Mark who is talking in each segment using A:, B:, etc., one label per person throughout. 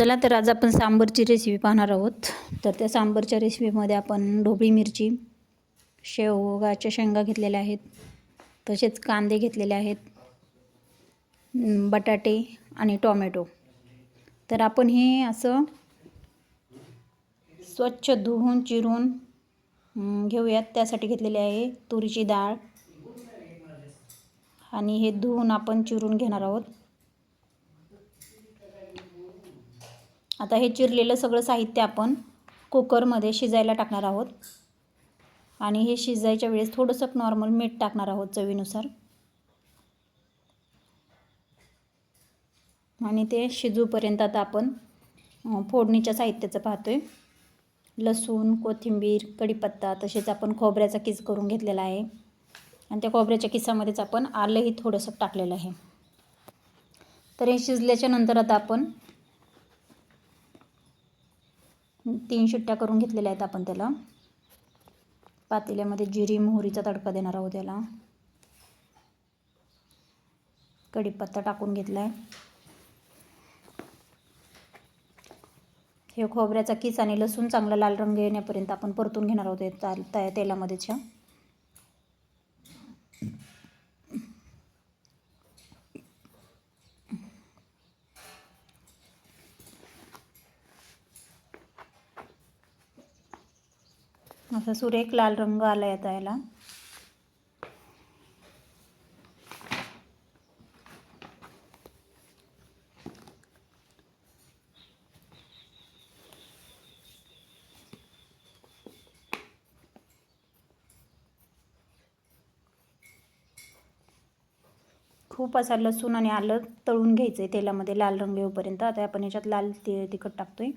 A: चला तर आज आपण सांबरची रेसिपी पाहणार आहोत. तर त्या सांबरच्या रेसिपीमध्ये आपण ढोबळी मिरची शेवगाच्या शेंगा घेतलेल्या आहेत तसेच कांदे घेतलेले आहेत बटाटे आणि टॉमॅटो. तर आपण हे असं स्वच्छ धुवून चिरून घेऊयात. त्यासाठी घेतलेले आहे तुरीची डाळ. आणि हे धुवून आपण चिरून घेणार आहोत. आता हे चिरलेलं सगळं साहित्य आपण कुकरमध्ये शिजायला टाकणार आहोत. आणि हे शिजायच्या वेळेस थोडंसं नॉर्मल मीठ टाकणार आहोत चवीनुसार. आणि ते शिजूपर्यंत आता आपण फोडणीच्या साहित्याचं पाहतोय. लसूण कोथिंबीर कढीपत्ता तसेच आपण खोबऱ्याचा किस करून घेतलेला आहे. आणि त्या खोबऱ्याच्या किसामध्येच आपण आलंही थोडंसं टाकलेलं आहे. तर हे शिजल्याच्या नंतर आता आपण तीन शिट्ट्या करून घेतलेल्या आहेत आपण त्याला. पातेल्यामध्ये जिरी मोहरीचा तडका देणार आहोत त्याला कढीपत्ता टाकून घेतला आहे हे खोबऱ्याचा किस आणि लसूण चांगला लाल रंग येण्यापर्यंत आपण परतून घेणार आहोत हे ता- त्या तेलामध्येच असा सुरेख लाल रंग आला येता याला खूप असा लसूण आणि आलं तळून घ्यायचं आहे तेलामध्ये लाल रंग येऊपर्यंत. आता आपण याच्यात लाल ति तिखट टाकतोय.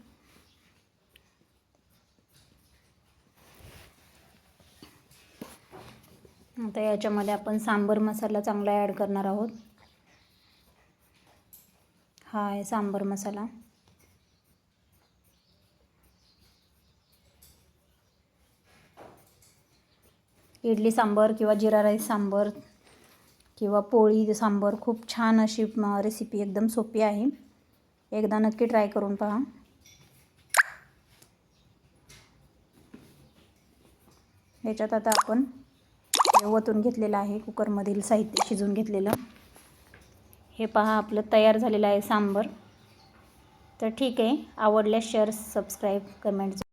A: आता याच्यामध्ये आपण सांबर मसाला चांगला ॲड करणार आहोत. हा आहे सांबर मसाला. इडली सांबर किंवा जिरा राईस सांबर किंवा पोळी सांबर खूप छान अशी रेसिपी एकदम सोपी आहे. एकदा नक्की ट्राय करून पहा. याच्यात आता आपण ओतून घेतलेलं आहे कुकरमधील साहित्य शिजून घेतलेलं. हे पहा आपलं तयार झालेलं आहे सांबर. तर ठीक आहे आवडल्यास शेअर सबस्क्राईब कमेंट